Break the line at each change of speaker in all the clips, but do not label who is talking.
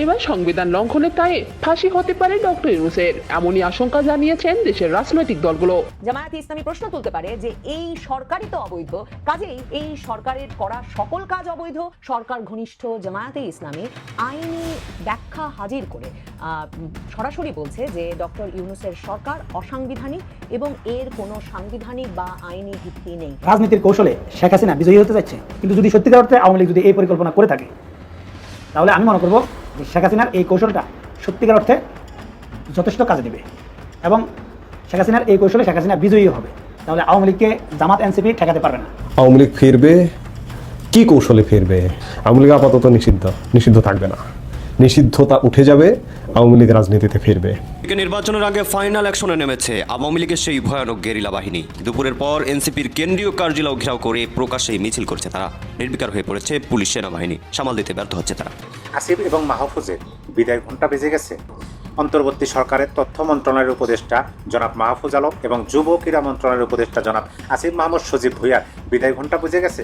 এবার সংবিধান লঙ্ঘনের দায়ে ফাঁসি হতে পারে ডক্টর ইউনুসের। এমনই আশঙ্কা জানিয়েছেন দেশের রাজনৈতিক দলগুলো।
জামায়াতে ইসলামী প্রশ্ন তুলতে পারে যে এই সরকারই তো অবৈধ। কাজেই এই সরকারের করা সকল কাজ অবৈধ। সরকার ঘনিষ্ঠ জামায়াতে ইসলামী আইনি ব্যাখ্যা হাজির করে। আহ, সরাসরি বলছে যে ডক্টর ইউনুসের সরকার অসাংবিধানিক এবং এর কোনো সাংবিধানিক বা আইনি ভিত্তি নেই।
রাজনীতির কৌশলে শেখ হাসিনা বিজয়ী হতে যাচ্ছে কিন্তু যদি সত্যিকার অর্থে আওয়ামী লীগ যদি এই পরিকল্পনা করে থাকে তাহলে আমি মনে করব শেখ হাসিনার এই কৌশলটা সত্যিকার অর্থে যথেষ্ট কাজে দেবে এবং শেখ হাসিনার এই কৌশলে শেখ হাসিনা বিজয়ী হবে। তাহলে আওয়ামী লীগকে জামাত, এনসিপি ঠেকাতে পারবে না।
আওয়ামী লীগ ফিরবে? কি কৌশলে ফিরবে? আওয়ামী লীগ আপাতত নিষিদ্ধ নিষিদ্ধ থাকবে না। নিষিদ্ধতা উঠে যাবে আওয়ামী লীগ রাজনীতিতে ফিরবে।
নির্বাচনের আগে ফাইনাল অ্যাকশনে নেমেছে আওয়ামী লীগের সেই ভয়ানক গেরিলা বাহিনী। দুপুরের পর এনসিপির কেন্দ্রীয় কার্যালয় ঘেরাও করে প্রকাশ্যে মিছিল করছে তারা। নির্বিকার হয়ে পড়েছে পুলিশ সেনাবাহিনী। সামাল দিতে ব্যর্থ হচ্ছে তারা।
আসিফ এবং মাহফুজের বিদায় ঘণ্টা বেজে গেছে। অন্তর্বর্তী সরকারের তথ্য মন্ত্রণালয়ের উপদেষ্টা জনাব মাহফুজ আলম এবং যুব ক্রীড়া মন্ত্রণালয়ের উপদেষ্টা জনাব আসিফ মাহমুদ সজীব ভুইয়ার বিদায় ঘণ্টা বেজে গেছে।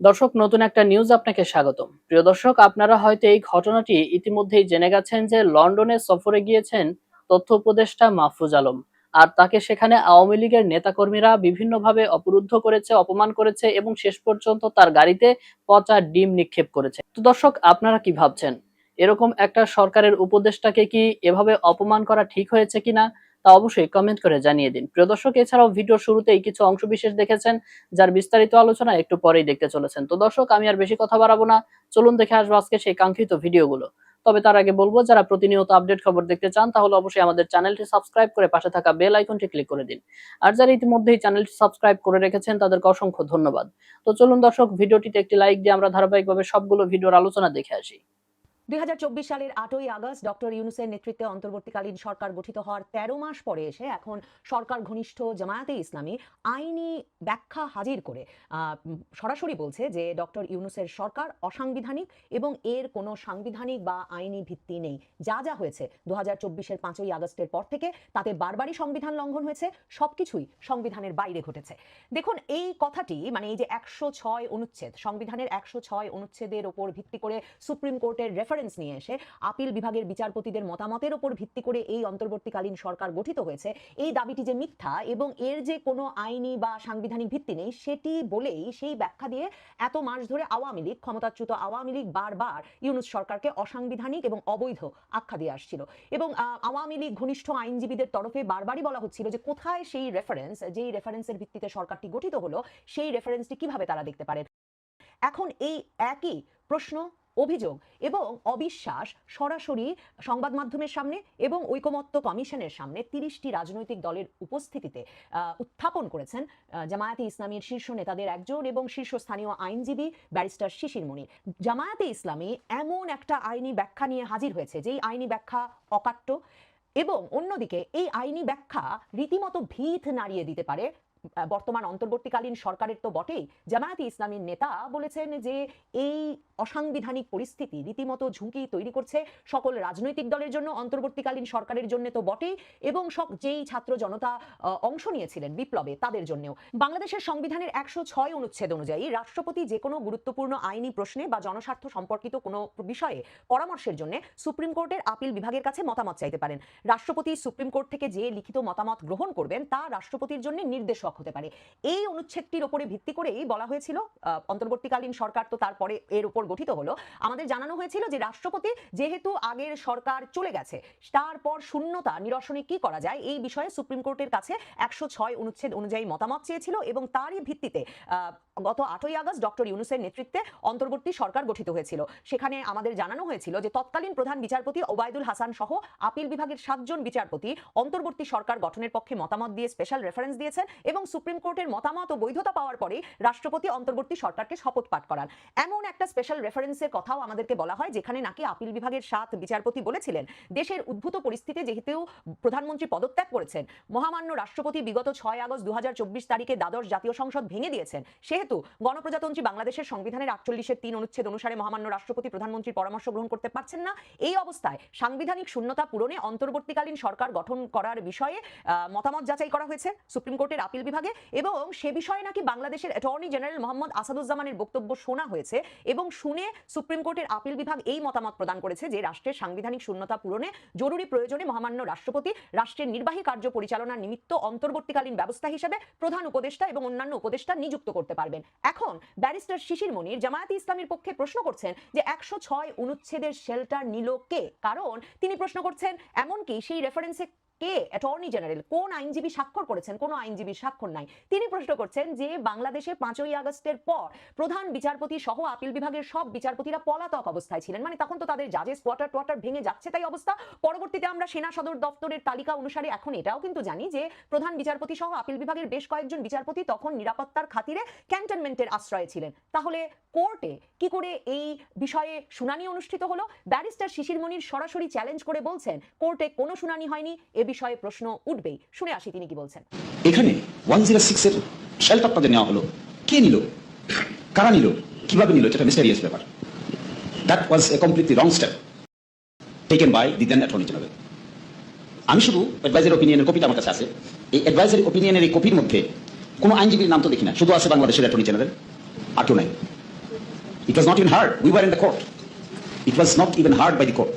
দর্শক, নতুন একটা নিউজ আপনাকে স্বাগতম। প্রিয় দর্শক, আপনারা হয়তো এই ঘটনাটি ইতিমধ্যেই জেনে গেছেন যে লন্ডনে সফরে গিয়েছেন তথ্য উপদেষ্টা মাহফুজ আলম। আর তাকে সেখানে আওয়ামী লীগের নেতাকর্মীরা বিভিন্নভাবে অপরুদ্ধ করেছে, অপমান করেছে এবং শেষ পর্যন্ত তার গাড়িতে পচা ডিম নিক্ষেপ করেছে। তো দর্শক, আপনারা কি ভাবছেন? এরকম একটা সরকারের উপদেষ্টাকে কি এভাবে অপমান করা ঠিক হয়েছে কিনা? তা অবশ্যই কমেন্ট করে জানিয়ে দিন। প্রিয় দর্শক, এছাড়াও ভিডিও শুরুতেই কিছু অংশবিশেষ দেখেছেন, যার বিস্তারিত আলোচনা একটু পরেই দেখতে চলেছেন। তো দর্শক, আমি আর বেশি কথা বাড়াবো না। চলুন দেখে আসব আজকে সেই কাঙ্ক্ষিত ভিডিওগুলো। তবে তার আগে বলব, যারা প্রতিনিয়ত আপডেট খবর দেখতে চান, তাহলে অবশ্যই আমাদের চ্যানেলটি সাবস্ক্রাইব করে পাশে থাকা বেল আইকনটি ক্লিক করে দিন। আর যারা ইতিমধ্যেই চ্যানেলটি সাবস্ক্রাইব করে রেখেছেন, তাদেরকে অসংখ্য ধন্যবাদ। তো চলুন দর্শক, ভিডিওটিতে একটি লাইক দিয়ে আমরা ধারাবাহিকভাবে সবগুলো ভিডিওর আলোচনা দেখে আসি।
দুই হাজার চব্বিশ সালের আটই আগস্ট ডক্টর ইউনুসের নেতৃত্বে অন্তর্বর্তীকালীন সরকার গঠিত হওয়ার তেরো মাস পরে এসে এখন সরকার ঘনিষ্ঠ জামায়াতে ইসলামী আইনি ব্যাখ্যা হাজির করে। সরাসরি বলছে যে ডক্টর ইউনুসের সরকার অসাংবিধানিক এবং এর কোনো সাংবিধানিক বা আইনি ভিত্তি নেই। যা যা হয়েছে দু হাজার চব্বিশের পাঁচই আগস্টের পর থেকে তাতে বারবারই সংবিধান লঙ্ঘন হয়েছে, সবকিছুই সংবিধানের বাইরে ঘটেছে। দেখুন, এই কথাটি মানে এই যে একশো ছয় অনুচ্ছেদ, সংবিধানের একশো ছয় অনুচ্ছেদের ওপর ভিত্তি করে সুপ্রিম কোর্টের রেফারেন্স নিয়ে এসে আপিল বিভাগের বিচারপতিদের মতামতের ওপর ভিত্তি করে এই অন্তর্বর্তীকালীন সরকার গঠিত হয়েছে। এই দাবিটি যে মিথ্যা এবং এর যে কোনো আইনি বা সাংবিধানিক ভিত্তি নেই, সেটি বলেই সেই ব্যাখ্যা দিয়ে এত মাস ধরে আওয়ামী লীগ, ক্ষমতাচ্যুত আওয়ামী লীগ বারবার ইউনুস সরকারকে অসাংবিধানিক এবং অবৈধ আখ্যা দিয়ে আসছিল। এবং আওয়ামী লীগ ঘনিষ্ঠ আইনজীবীদের তরফে বারবারই বলা হচ্ছিল যে কোথায় সেই রেফারেন্স যেই রেফারেন্সের ভিত্তিতে সরকারটি গঠিত হলো, সেই রেফারেন্সটি কীভাবে তারা দেখতে পারেন? এখন এই একই প্রশ্ন অভিযোগ এবং অবিশ্বাস সরাসরি সংবাদ মাধ্যমের সামনে এবং ঐকমত্য কমিশনের সামনে তিরিশটি রাজনৈতিক দলের উপস্থিতিতে উত্থাপন করেছেন জামায়াতে ইসলামীর শীর্ষ নেতাদের একজন এবং শীর্ষস্থানীয় আইনজীবী ব্যারিস্টার শিশির মনির জামায়াতে ইসলামী এমন একটা আইনি ব্যাখ্যা নিয়ে হাজির হয়েছে, যেই আইনি ব্যাখ্যা অকাট্য এবং অন্যদিকে এই আইনি ব্যাখ্যা রীতিমতো ভিত নাড়িয়ে দিতে পারে বর্তমান অন্তর্বর্তীকালীন সরকারের তো বটেই। জামায়াতে ইসলামীর নেতা বলেছেন যে, এই অসাংবিধানিক পরিস্থিতি রীতিমতো ঝুঁকি তৈরি করছে সকল রাজনৈতিক দলের জন্য, অন্তর্বর্তীকালীন সরকারের জন্য তো বটেই এবং সব যেই ছাত্র জনতা অংশ নিয়েছিলেন বিপ্লবে তাদের জন্যও। বাংলাদেশের সংবিধানের একশো ছয় অনুচ্ছেদ অনুযায়ী রাষ্ট্রপতি যে কোনো গুরুত্বপূর্ণ আইনি প্রশ্নে বা জনস্বার্থ সম্পর্কিত কোনো বিষয়ে পরামর্শের জন্য সুপ্রিম কোর্টের আপিল বিভাগের কাছে মতামত চাইতে পারেন। রাষ্ট্রপতি সুপ্রিম কোর্ট থেকে যে লিখিত মতামত গ্রহণ করবেন তা রাষ্ট্রপতির জন্য নির্দেশক হতে পারে। এই অনুচ্ছেদটির উপরে ভিত্তি করেই বলা হয়েছিল অন্তর্বর্তীকালীন সরকার তো তারপরে এর উপর গঠিত হলো। আমাদের জানানো হয়েছিল যে রাষ্ট্রপতি যেহেতু আগের সরকার চলে গেছে, তারপর শূন্যতা নিরসনে কি করা যায় এই বিষয়ে সুপ্রিম কোর্টের কাছে একশো ছয় অনুচ্ছেদ অনুযায়ী মতামত চেয়েছিল এবং তারই ভিত্তিতে গত আটই আগস্ট ডক্টর ইউনুসের নেতৃত্বে অন্তর্বর্তী সরকার গঠিত হয়েছিল। সেখানে আমাদের জানানো হয়েছিল যে তৎকালীন প্রধান বিচারপতি ওবায়দুল হাসান সহ আপিল বিভাগের সাতজন বিচারপতি অন্তর্বর্তী সরকার গঠনের পক্ষে মতামত দিয়ে স্পেশাল রেফারেন্স দিয়েছেন এবং সুপ্রিম কোর্টের মতামত ও বৈধতা পাওয়ার পরেই রাষ্ট্রপতি অন্তর্বর্তী সরকারকে শপথ পাঠ করান। এমন একটা স্পেশাল রেফারেন্সের কথাও আমাদেরকে বলা হয়, যেখানে নাকি আপিল বিভাগের সাত বিচারপতি বলেছিলেন, দেশের উদ্ভূত পরিস্থিতি যেহেতু প্রধানমন্ত্রী পদত্যাগ করেছেন, মহামান্য রাষ্ট্রপতি বিগত ছয় আগস্ট দু তারিখে দ্বাদশ জাতীয় সংসদ ভেঙে দিয়েছেন। সেহেতু গণপ্রজাতন্ত্রী বাংলাদেশের সংবিধানের আটচল্লিশের তিন অনুচ্ছেদ অনুসারে মহামান্য রাষ্ট্রপতি প্রধানমন্ত্রীর পরামর্শ গ্রহণ করতে পারছেন না। এই অবস্থায় সাংবিধানিক শূন্যতা পূরণে অন্তর্বর্তীকালীন সরকার গঠন করার বিষয়ে মতামত যাচাই করা হয়েছে। সুপ্রিম কোর্টের আপিল বিভাগে এবং সে বিষয়ে নাকি বাংলাদেশের অ্যাটর্নি জেনারেল মোহাম্মদ আসাদুজ্জামানের বক্তব্য শোনা হয়েছে এবং শুনে সুপ্রিম কোর্টের আপিল বিভাগ এই মতামত প্রদান করেছে যে রাষ্ট্রের সাংবিধানিক শূন্যতা পূরণে জরুরি প্রয়োজনে মহামান্য রাষ্ট্রপতি রাষ্ট্রের নির্বাহী কার্য পরিচালনার নিমিত্ত অন্তর্বর্তীকালীন ব্যবস্থা হিসেবে প্রধান উপদেষ্টা এবং অন্যান্য উপদেষ্টা নিযুক্ত করতে পারবেন। এখন ব্যারিস্টার শিশির মনির জামায়াতে ইসলামীর পক্ষে প্রশ্ন করছেন যে একশো ছয় অনুচ্ছেদের শেল্টার নিল কে? কারণ তিনি প্রশ্ন করছেন, এমনকি সেই রেফারেন্সে কে? অ্যাটর্নি জেনারেল কোন আইনজীবী স্বাক্ষর করেছেন? কোন আইনজীবী স্বাক্ষর নাই। তিনি প্রশ্ন করছেন যে, বাংলাদেশে পাঁচই আগস্টের পর প্রধান বিচারপতি সহ আপিল বিভাগের সব বিচারপতিরা পলাতক অবস্থায় ছিলেন। মানে তখন তো তাদের জাজেস কোয়ার্টার টোয়ার্টার ভেঙে যাচ্ছে তাই অবস্থা। পরবর্তীতে আমরা সেনা সদর দপ্তরের তালিকা অনুসারে এখন এটাও কিন্তু জানি যে, প্রধান বিচারপতি সহ আপিল বিভাগের বেশ কয়েকজন বিচারপতি তখন নিরাপত্তার খাতিরে ক্যান্টনমেন্টের আশ্রয়ে ছিলেন। তাহলে কোর্টে কি করে এই বিষয়ে শুনানি অনুষ্ঠিত হলো? ব্যারিস্টার শিশির মনির সরাসরি চ্যালেঞ্জ করে বলছেন, কোর্টে কোনো শুনানি হয়নি, এ বিষয়ে প্রশ্ন উঠবেই। শুনে আসি তিনি কি বলছেন।
এখানে ওয়ান জিরো শেল্টারটা যে নেওয়া হলো। কে নিল? কারা নিল? কীভাবে নিল? এটা মিস্টারিয়াস ব্যাপার। That was a completely wrong step taken by the then attorney general আমি শুধু অ্যাডভাইজারি ওপিনিয়নের কপিটা আমার কাছে আছে। এই অ্যাডভাইজারি ওপিনিয়নের এই কপির মধ্যে কোনো আইনজীবীর নাম তো দেখি না। শুধু আছে বাংলাদেশের অ্যাটর্নি জেনারেল আর কেউ নাই। It was not even heard we were in the court it was not even heard by the court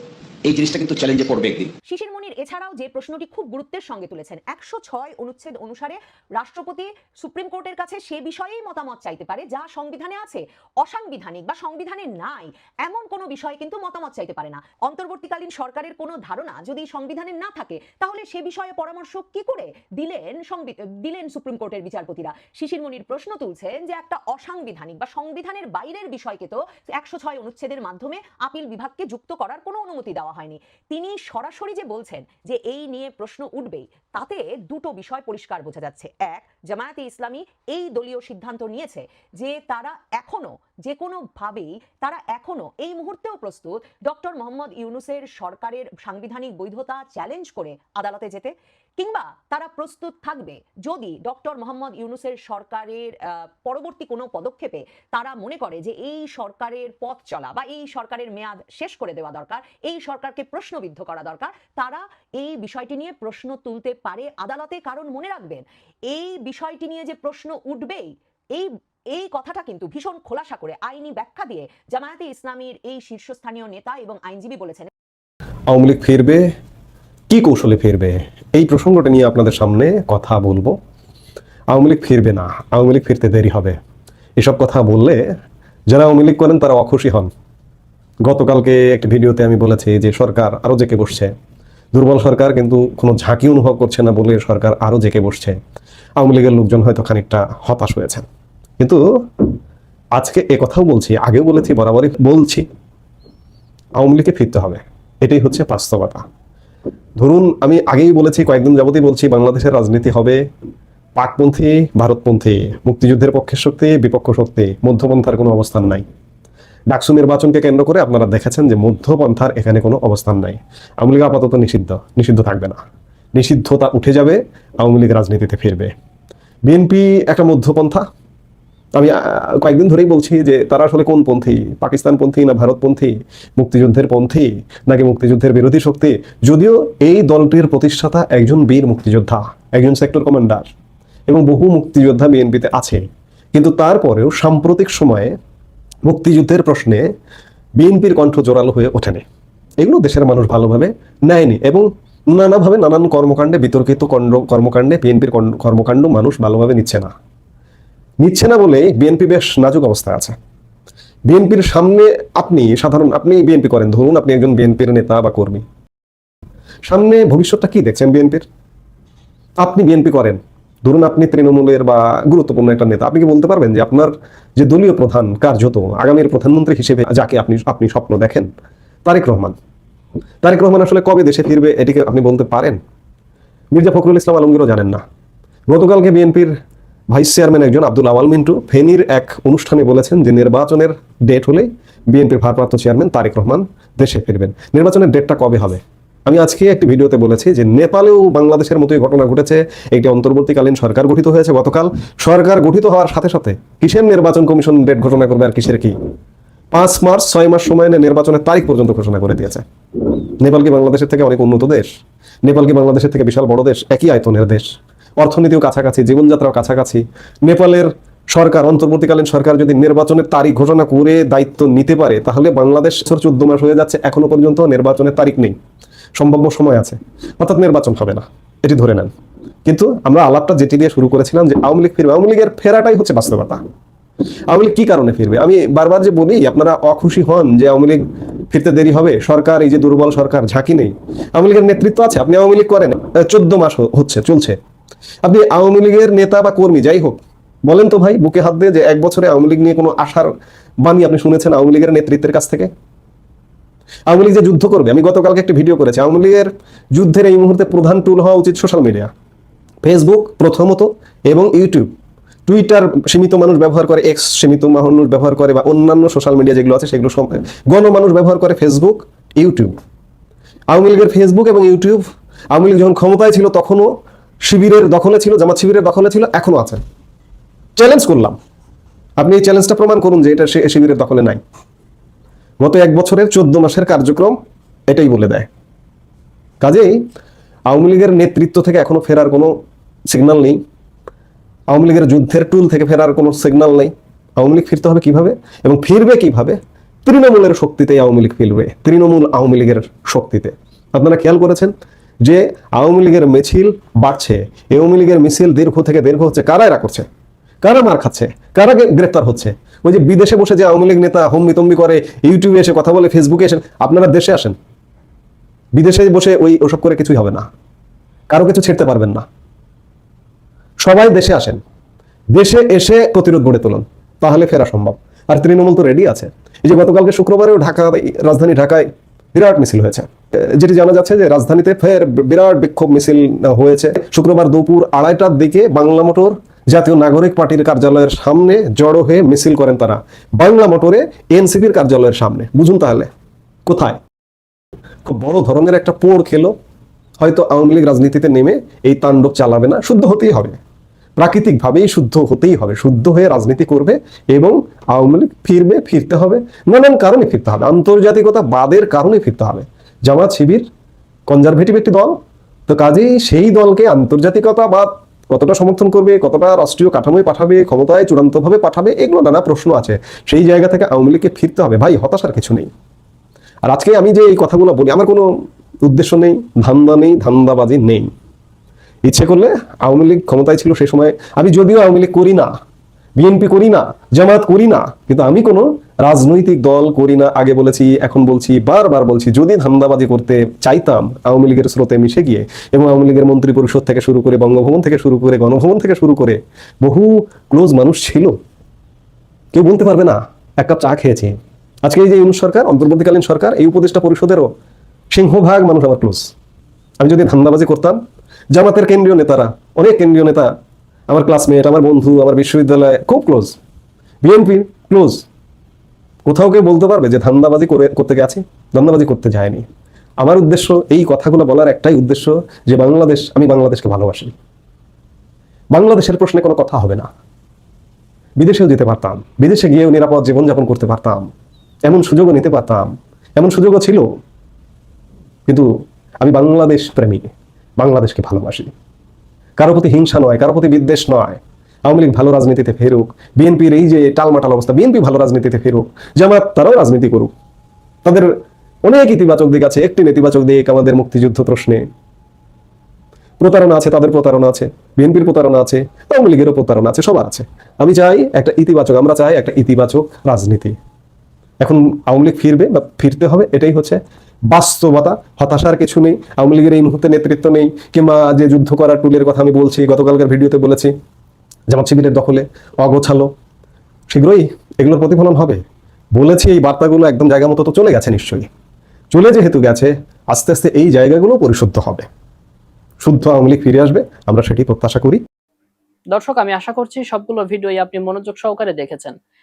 এই জিনিসটা কিন্তু চ্যালেঞ্জে পড়বে একদিন।
শিশির মনির এছাড়াও যে প্রশ্নটি খুব গুরুত্বের সঙ্গে তুলেছেন, একশো ছয় অনুচ্ছেদ অনুসারে রাষ্ট্রপতি সুপ্রিম কোর্টের কাছে সে বিষয়েই মতামত চাইতে পারে, যা সংবিধানে আছে। অসাংবিধানিক বা সংবিধানে নাই, এমন কোনো বিষয়ে কিন্তু মতামত চাইতে পারে না। অন্তর্বর্তীকালীন সরকারের কোনো ধারণা যদি সংবিধানে না থাকে, তাহলে সে বিষয়ে পরামর্শ কি করে দিলেন দিলেন সুপ্রিম কোর্টের বিচারপতিরা? শিশির মনির প্রশ্ন তুলছেন যে একটা অসাংবিধানিক বা সংবিধানের বাইরের বিষয়কে তো একশো ছয় অনুচ্ছেদের মাধ্যমে আপিল বিভাগকে যুক্ত করার কোনো অনুমতি দেওয়া হয়নি। তিনি সরাসরি যে বলছেন যে এই নিয়ে প্রশ্ন উঠবেই, তাতে দুটো বিষয় পরিষ্কার বোঝা যাচ্ছে। এক, জামায়াতে ইসলামী এই দলীয় সিদ্ধান্ত নিয়েছে যে তারা এখনও যে কোনোভাবেই তারা এখনও এই মুহূর্তেও প্রস্তুত। ডক্টর মোহাম্মদ ইউনুসের সরকারের সাংবিধানিক বৈধতা চ্যালেঞ্জ করে আদালতে যেতে, কিংবা তারা প্রস্তুত থাকবে যদি ডক্টর মোহাম্মদ ইউনুসের সরকারের পরবর্তী কোনো পদক্ষেপে তারা মনে করে যে এই সরকারের পথ চলা বা এই সরকারের মেয়াদ শেষ করে দেওয়া দরকার, এই সরকারকে প্রশ্নবিদ্ধ করা দরকার, তারা এই বিষয়টি নিয়ে প্রশ্ন তুলতে পারে আদালতে। কারণ মনে রাখবেন, এই বিষয়টি নিয়ে যে প্রশ্ন উঠবেই, এই এই কথাটা কিন্তু ভীষণ খোলাসা করে আইনি ব্যাখ্যা দিয়ে জামায়াতে ইসলামীর এই শীর্ষস্থানীয় নেতা এবং আইনজীবী বলেছেন।
আওয়ামী লীগ ফিরবে? কি কৌশলে ফিরবে? এই প্রসঙ্গটা নিয়ে আপনাদের সামনে কথা বলব। আওয়ামী লীগ ফিরবে না। আওয়ামী লীগ ফিরতে দেরি হবে। এসব কথা বললে যারা আওয়ামী লীগ করেন তারা অখুশি হন। গতকালকে একটি ভিডিওতে আমি বলেছি যে সরকার আরও জেকে বসছে। দুর্বল সরকার কিন্তু কোনো ঝাঁকি অনুভব করছে না বলে সরকার আরও জেকে বসছে। আওয়ামী লীগের লোকজন হয়তো খানিকটা হতাশ হয়েছেন। কিন্তু আজকে এ কথাও বলছি, আগেও বলেছি, বরাবরই বলছি। আওয়ামী লীগকে ফিরতে হবে। এটাই হচ্ছে বাস্তবতা। ধরুন, আমি আগেই বলেছি, কয়েকদিন যাবতই বলছি, বাংলাদেশের রাজনীতি হবে পাকপন্থী, ভারতপন্থী, মুক্তিযুদ্ধের পক্ষের শক্তি, বিপক্ষ শক্তি, মধ্যপন্থার কোনো অবস্থান নাই। ডাকসু নির্বাচনকে কেন্দ্র করে আপনারা দেখেছেন যে মধ্যপন্থার এখানে কোনো অবস্থান নাই। আওয়ামী লীগ আপাতত নিষিদ্ধ নিষিদ্ধ থাকবে না। নিষিদ্ধতা উঠে যাবে, আওয়ামী লীগ রাজনীতিতে ফিরবে। বিএনপি একটা মধ্যপন্থা আমি কয়েকদিন ধরেই বলছি যে তারা আসলে কোন পন্থী? পাকিস্তানপন্থী না ভারতপন্থী? মুক্তিযুদ্ধের পন্থী নাকি মুক্তিযুদ্ধের বিরোধী শক্তি? যদিও এই দলটির প্রতিষ্ঠাতা একজন বীর মুক্তিযোদ্ধা, একজন সেক্টর কমান্ডার এবং বহু মুক্তিযোদ্ধা বিএনপিতে আছে। কিন্তু তারপরেও সাম্প্রতিক সময়ে মুক্তিযুদ্ধের প্রশ্নে বিএনপির কণ্ঠ জোরালো হয়ে ওঠেনি। এগুলো দেশের মানুষ ভালোভাবে নেয়নি এবং নানাভাবে নানান কর্মকাণ্ডে বিতর্কিত কণ্ড- কর্মকাণ্ডে বিএনপির কর্মকাণ্ড মানুষ ভালোভাবে নিচ্ছে না। নিচ্ছে না বলে বিএনপি বেশ নাজুক অবস্থায় আছে। বিএনপির সামনে আপনি, সাধারণ আপনি বিএনপি করেন, ধরুন আপনি একজন বিএনপির নেতা বা কর্মী। সামনে ভবিষ্যৎটা কি দেখছেন বিএনপির? আপনি বিএনপি করেন, ধরুন আপনি তৃণমূলের বা গুরুত্বপূর্ণ একটা নেতা, আপনি কি বলতে পারবেন যে আপনার যে দলীয় প্রধান কার্যত আগামীর প্রধানমন্ত্রী হিসেবে যাকে আপনি আপনি স্বপ্ন দেখেন, তারেক রহমান? তারেক রহমান আসলে কবে দেশে ফিরবে, এটিকে আপনি বলতে পারেন? মির্জা ফখরুল ইসলাম আলমগীরও জানেন না। গতকালকে বিএনপির ভাইস চেয়ারম্যান একজন আব্দুল আওয়াল মিন্টু। ফেনীর এক অনুষ্ঠানে বলেছেন যে নির্বাচনের ডেট হলে বিএনপির ভারপ্রাপ্ত চেয়ারম্যান তারেক রহমান দেশে ফিরবেন। নির্বাচনের ডেটটা কবে হবে? আমি আজকে একটি ভিডিওতে বলেছি যে নেপালেও বাংলাদেশের মতোই ঘটনা ঘটেছে। একটি অন্তর্বর্তীকালীন সরকার গঠিত হয়েছে গতকাল। সরকার গঠিত হওয়ার সাথে সাথে কিসের নির্বাচন কমিশন ডেট ঘোষণা করবে আর কিসের কি? পাঁচ মার্চ, ছয় মাস সময় নিয়ে নির্বাচনের তারিখ পর্যন্ত ঘোষণা করে দিয়েছে। নেপাল কি বাংলাদেশের থেকে অনেক উন্নত দেশ? নেপাল কি বাংলাদেশের থেকে বিশাল বড় দেশ? একই আয়তনের দেশ। অর্থনীতিও কাছাকাছি, জীবনযাত্রাও কাছাকাছি। নেপালের সরকার, অন্তর্বর্তীকালীন সরকার যদি নির্বাচনের তারিখ ঘোষণা করে দায়িত্ব নিতে পারে, তাহলে বাংলাদেশ চোদ্দ মাস হয়ে যাচ্ছে, এখনও পর্যন্ত নির্বাচনের তারিখ নেই। সম্ভাব্য সময় আছে। অর্থাৎ নির্বাচন হবে না, এটি ধরে নেন। কিন্তু আমরা আলাপটা যেটি দিয়ে শুরু করেছিলাম যে আওয়ামী লীগ ফিরবে। আওয়ামী লীগের ফেরাটাই হচ্ছে বাস্তবতা। আওয়ামী লীগ কি কারণে ফিরবে? আমি বারবার যে বলি, আপনারা অখুশি হন যে আওয়ামী লীগ ফিরতে দেরি হবে। সরকার, এই যে দুর্বল সরকার, ঝাঁকি নেই। আওয়ামী লীগের নেতৃত্ব আছে, আপনি আওয়ামী লীগ করেন। চোদ্দ মাস হচ্ছে, চলছে। আপনি আওয়ামী লীগের নেতা বা কর্মী, যাই হোক, বলেন তো ভাই, বুকে হাত দিয়ে যে এক বছরে আওয়ামী লীগ নিয়ে কোনো আশার বাণী আপনি শুনেছেন আওয়ামী লীগের নেতৃত্বের কাছ থেকে? আওয়ামী লীগ যে যুদ্ধ করবে, আমি গতকালকে একটি ভিডিও করেছি। আওয়ামী লীগের যুদ্ধের এই মুহূর্তে প্রধান টুল হওয়া উচিত সোশ্যাল মিডিয়া ফেসবুক প্রথমত এবং ইউটিউব টুইটার সীমিত মানুষ ব্যবহার করে এক্স সীমিত মানুষ ব্যবহার করে বা অন্যান্য সোশ্যাল মিডিয়া যেগুলো আছে, সেগুলো গণমানুষ ব্যবহার করে ফেসবুক ইউটিউব আওয়ামী লীগের ফেসবুক এবং ইউটিউব আওয়ামী লীগ যখন ক্ষমতায় ছিল তখনও শিবিরের দখলে ছিল, জামাত শিবিরের দখলে ছিল, এখনও আছে। চ্যালেঞ্জ করলাম। আপনি এই চ্যালেঞ্জটা প্রমাণ করুন যে এটা সে শিবিরের দখলে নাই। গত এক বছরের চোদ্দ মাসের কার্যক্রম এটাই বলে দেয়। কাজেই আওয়ামী লীগের নেতৃত্ব থেকে এখনও ফেরার কোনো সিগন্যাল নেই। আওয়ামী লীগের যুদ্ধের টুল থেকে ফেরার কোনো সিগন্যাল নেই। আওয়ামী লীগ ফিরতে হবে কীভাবে এবং ফিরবে কীভাবে? তৃণমূলের শক্তিতে আওয়ামী লীগ ফিরবে। তৃণমূল আওয়ামী লীগের শক্তিতে। আপনারা খেয়াল করেছেন? যে আওয়ামী লীগের মিছিল বাড়ছে আওয়ামী লীগের মিছিল দীর্ঘ থেকে দীর্ঘ হচ্ছে, কারা এরা করছে? কারা মার খাচ্ছে? কারা গ্রেপ্তার হচ্ছে? ওই যে বিদেশে বসে যে আওয়ামী লীগ নেতা তম্বি করে, ইউটিউবে এসে কথা বলে, ফেসবুকে এসে, আপনারা দেশে আসেন। বিদেশে বসে ওই ওসব করে কিছুই হবে না। কারও কিছু ছেড়তে পারবেন না। সবাই দেশে আসেন। দেশে এসে প্রতিরোধ গড়ে তুলুন। তাহলে ফেরা সম্ভব। আর তৃণমূল তো রেডি আছে। এই যে গতকালকে শুক্রবারেও ঢাকা রাজধানী ঢাকায় বিরাট মিছিল হয়েছে। যেটি জানা যাচ্ছে যে রাজধানীতে ফের বিরাট বিক্ষোভ মিছিল হয়েছে। শুক্রবার দুপুর আড়াইটার দিকে বাংলা মোটর জাতীয় নাগরিক পার্টির কার্যালয়ের সামনে জড়ো হয়ে মিছিল করেন তারা। বাংলা মোটরে এনসিপির কার্যালয়ের সামনে। বুঝুন তাহলে, কোথায়? খুব বড় ধরনের একটা পোড় খেলো। হয়তো আওয়ামী লীগ রাজনীতিতে নেমে এই তাণ্ডব চালাবে না। শুদ্ধ হতেই হবে। প্রাকৃতিকভাবেই শুদ্ধ হতেই হবে। শুদ্ধ হয়ে রাজনীতি করবে এবং আওয়ামী লীগ ফিরবে, ফিরতে হবে। নানান কারণে ফিরতে হবে। আন্তর্জাতিকতা বাদের কারণে ফিরতে হবে। জামাত শিবির কনজারভেটিভ একটি দল। তো কাজেই সেই দলকে আন্তর্জাতিকতা বাদ কতটা সমর্থন করবে, কতটা রাষ্ট্রীয় কাঠামোয় পাঠাবে, ক্ষমতায় চূড়ান্তভাবে পাঠাবে, এগুলো নানা প্রশ্ন আছে। সেই জায়গা থেকে আওয়ামী লীগকে ফিরতে হবে। ভাই, হতাশার কিছু নেই। আর আজকে আমি যে এই কথাগুলো বলি, আমার কোনো উদ্দেশ্য নেই, ধান্দা নেই, ধান্দাবাজি নেই। ইচ্ছে করলে আওয়ামী লীগ ক্ষমতায় ছিল সেই সময়। আমি যদিও আওয়ামী লীগ করি না বিএনপি করি না জামাত করি না, কিন্তু আমি কোনো রাজনৈতিক দল করি না। আগে বলেছি, এখন বলছি, বারবার বলছি, যদি ধান্দাবাজি করতে চাইতাম, আওয়ামী লীগের স্রোতে মিশে গিয়ে এবং আওয়ামী লীগের মন্ত্রী পরিষদ থেকে শুরু করে, বঙ্গভবন থেকে শুরু করে, গণভবন থেকে শুরু করে, বহু ক্লোজ মানুষ ছিল। কেউ বলতে পারবে না, এক কাপ চা খেয়েছি। আজকে এই যে ইউনুস সরকার, অন্তর্বর্তীকালীন সরকার, এই উপদেষ্টা পরিষদেরও সিংহভাগ মানুষ আমার ক্লোজ আমি যদি ধান্দাবাজি করতাম, জামাতের কেন্দ্রীয় নেতারা, অনেক কেন্দ্রীয় নেতা আমার ক্লাসমেট আমার বন্ধু, আমার বিশ্ববিদ্যালয়ে, খুব ক্লোজ বিএনপি ক্লোজ কোথাও কেউ বলতে পারবে যে ধান্দাবাজি করে, করতে গেছি, ধান্দাবাজি করতে যায়নি। আমার উদ্দেশ্য, এই কথাগুলো বলার একটাই উদ্দেশ্য যে বাংলাদেশ, আমি বাংলাদেশকে ভালোবাসি। বাংলাদেশের প্রশ্নে কোনো কথা হবে না। বিদেশেও যেতে পারতাম। বিদেশে গিয়েও নিরাপদ জীবনযাপন করতে পারতাম। এমন সুযোগও নিতে পারতাম। এমন সুযোগও ছিল। কিন্তু আমি বাংলাদেশ প্রেমী বাংলাদেশকে ভালোবাসি। কারও প্রতি হিংসা নয়, কারও প্রতি বিদ্বেষ নয়। আওয়ামী লীগ ভালো রাজনীতিতে ফেরুক, বিএনপির এই যে টালমাটাল অবস্থা, বিএনপি ভালো রাজনীতিতে ফেরুক, জামাত তারাও রাজনীতি করুক। তাদের অনেক ইতিবাচক দিক আছে, একটি নেতিবাচক দিক আমাদের মুক্তিযুদ্ধ প্রশ্নে। প্রতারণা আছে, তাদের প্রতারণা আছে, বিএনপির প্রতারণা আছে, আওয়ামী লীগেরও প্রতারণা আছে, সবার আছে। আমি চাই একটা ইতিবাচক, আমরা চাই একটা ইতিবাচক রাজনীতি। এখন আওয়ামী লীগ ফিরবে বা ফিরতে হবে, এটাই হচ্ছে বাস্তবতা। হতাশার কিছু নেই, আওয়ামী লীগের এই মুহূর্তে নেতৃত্ব নেই, কিংবা যে যুদ্ধ করার টুলের কথা আমি বলছি, গতকালকার ভিডিওতে বলেছি, জামাত শিবিরের দখলে, অগোছালো, শীঘ্রই এগুলোর প্রতিফলন হবে। বলেছি এই বার্তাগুলো একদম জায়গা মতো তো চলে গেছে নিশ্চয়ই। চলে যেহেতু গেছে, আস্তে আস্তে এই জায়গাগুলো পরিশুদ্ধ হবে। শুদ্ধ আওয়ামী লীগ ফিরে আসবে, আমরা সেটি প্রত্যাশা করি।
দর্শক, আমি আশা করছি সবগুলো ভিডিওই আপনি মনোযোগ সহকারে দেখেছেন।